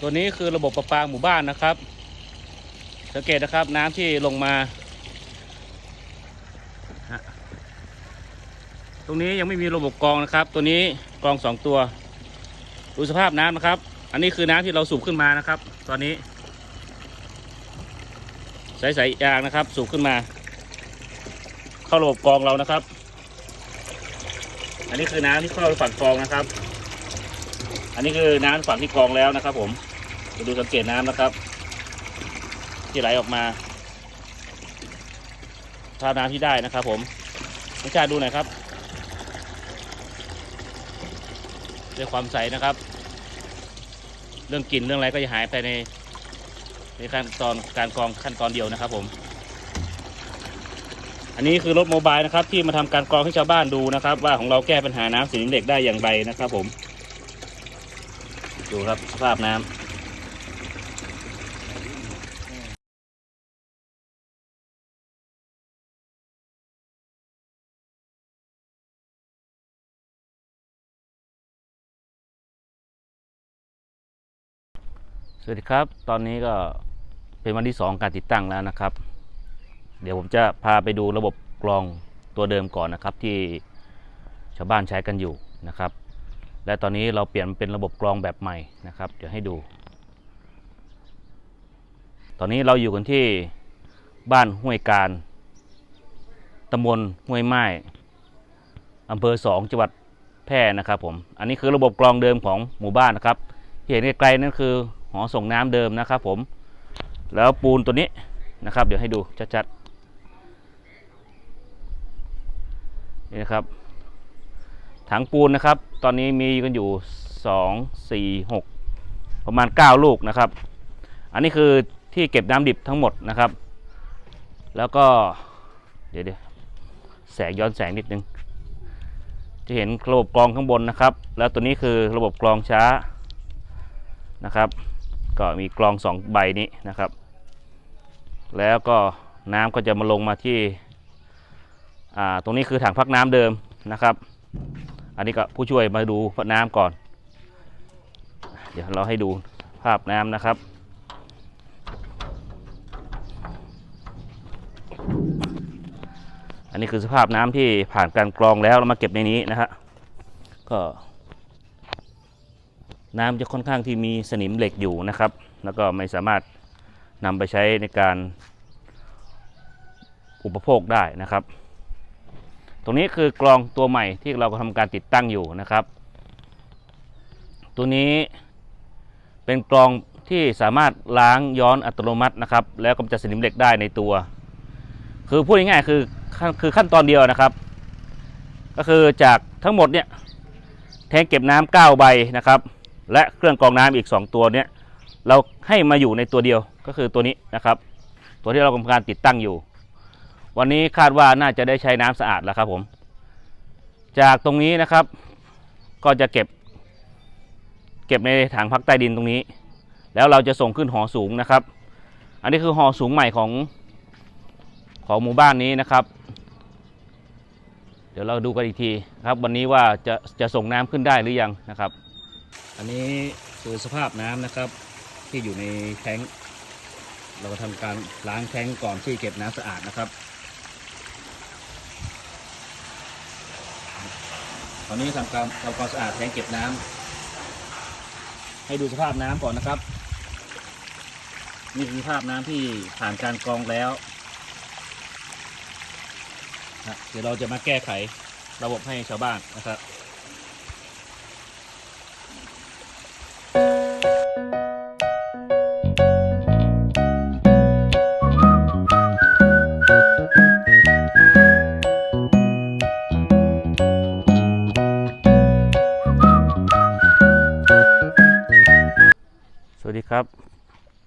ตัวนี้คือระบบประปาหมู่บ้านนะครับ สังเกตนะครับน้ำที่ลงมา ตรงนี้ยังไม่มีระบบกรองนะครับ ตัวนี้กรองสองตัว ดูสภาพน้ำนะครับ อันนี้คือน้ำที่เราสูบขึ้นมานะครับ ตอนนี้ใสๆยางนะครับ สูบขึ้นมา เข้าระบบกรองเรานะครับ อันนี้คือน้ำที่เข้าฝั่งกรองนะครับ อันนี้คือน้ำฝั่งที่กรองแล้วนะครับ ผมจะดูสังเกตน้ำนะครับ ที่ไหลออกมาภาน้ำที่ได้นะครับ ผมไม่ชาติดูหน่อยครับด้วยความใสนะครับ เรื่องกลิ่นเรื่องอะไรก็จะหายไปในในขั้นตอนการกรองขั้นตอนเดียวนะครับ ผม อันนี้คือรถโมบายนะครับ ที่มาทำการกรองให้ชาวบ้านดูนะครับ ว่าของเราแก้ปัญหาน้ำสนิเหล็กได้อย่างไรนะครับ ผม ดูครับสภาพน้ำสวัสดีครับ ตอนนี้ก็เป็นวันที่สองการติดตั้งแล้วนะครับ เดี๋ยวผมจะพาไปดูระบบกรองตัวเดิมก่อนนะครับ ที่ชาวบ้านใช้กันอยู่นะครับ และตอนนี้เราเปลี่ยนเป็นระบบกรองแบบใหม่นะครับ เดี๋ยวให้ดู ตอนนี้เราอยู่กันที่บ้านห้วยการตำบลห้วยไม้อำเภอสองจังหวัดแพร่นะครับผม อันนี้คือระบบกรองเดิมของหมู่บ้านนะครับ ที่เห็นไกลๆนั่นคือหอส่งน้ำเดิมนะครับผม แล้วปูนตัวนี้นะครับ เดี๋ยวให้ดูชัดๆนี่นะครับ ถังปูนนะครับ ตอนนี้มีกันอยู่ 2 4 6 ประมาณ 9 ลูกนะครับ อันนี้คือที่เก็บน้ำดิบทั้งหมดนะครับ แล้วก็เดี๋ยวเดี๋ยวแสงย้อนแสงนิดนึง จะเห็นระบบกรองข้างบนนะครับ แล้วตัวนี้คือระบบกรองช้านะครับ ก็มีกรองสองใบนี้นะครับ แล้วก็น้ำก็จะมาลงมาที่ตรงนี้คือถังพักน้ำเดิมนะครับ อันนี้ก็ผู้ช่วยมาดูน้ำก่อน เดี๋ยวเราให้ดูภาพน้ำนะครับ อันนี้คือสภาพน้ำที่ผ่านการกรองแล้วเรามาเก็บในนี้นะฮะก็ น้ำจะค่อนข้างที่มีสนิมเหล็กอยู่นะครับ แล้วก็ไม่สามารถนำไปใช้ในการอุปโภคได้นะครับ ตรงนี้คือกรองตัวใหม่ที่เรากำลังทำการติดตั้งอยู่นะครับ ตัวนี้เป็นกรองที่สามารถล้างย้อนอัตโนมัตินะครับ แล้วกำจัดสนิมเหล็กได้ในตัว คือพูดง่ายๆคือคือขั้นตอนเดียวนะครับ ก็คือจากทั้งหมดเนี่ยแทงเก็บน้ำ9ใบนะครับ และเครื่องกรองน้ำอีก 2 ตัวเนี้ยเราให้มาอยู่ในตัวเดียวก็คือตัวนี้นะครับ ตัวที่เรากำลังการติดตั้งอยู่ วันนี้คาดว่าน่าจะได้ใช้น้ำสะอาดแล้วครับผม จากตรงนี้นะครับ ก็จะเก็บ เก็บในถังพักใต้ดินตรงนี้ แล้วเราจะส่งขึ้นหอสูงนะครับ อันนี้คือหอสูงใหม่ของของหมู่บ้านนี้นะครับ เดี๋ยวเราดูกันอีกทีครับ วันนี้ว่าจะจะส่งน้ำขึ้นได้หรือยังนะครับ อันนี้คือสภาพน้ำนะครับที่อยู่ในแท้งเราก็ทำการล้างแท้งก่อนที่เก็บน้ำสะอาดนะครับ ตอนนี้ทำการทำความสะอาดแทงเก็บน้ำให้ดูสภาพน้ำก่อนนะครับ นี่คือสภาพน้ำที่ผ่านการกรองแล้วเดี๋ยวเราจะมาแก้ไขระบบให้ชาวบ้านนะครับ สวัสดีครับ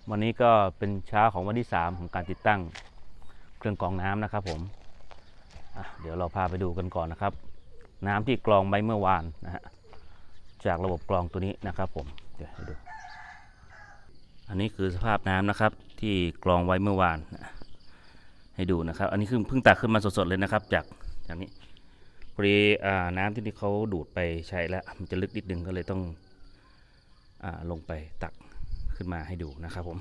วันนี้ก็เป็นเช้าของวันที่ 3 ของการติดตั้งเครื่องกรองน้ำนะครับผมเดี๋ยวเราพาไปดูกันก่อนนะครับ น้ำที่กรองไปเมื่อวานนะฮะจากระบบกรองตัวนี้นะครับผมเดี๋ยวให้ดู อันนี้คือสภาพน้ำนะครับที่กรองไว้เมื่อวานให้ดูนะครับ อันนี้คือเพิ่งตักขึ้นมาสดๆเลยนะครับ จากจากนี้พอดีอ่าน้ำที่เขาดูดไปใช้แล้วมันจะลึกนิดนึงก็เลยต้องอลงไปตัก ขึ้นมาให้ดูนะครับผม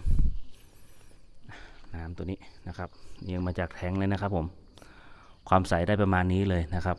น้ำตัวนี้นะครับเรียงมาจากแทงเลยนะครับผม ความใสได้ประมาณนี้เลยนะครับ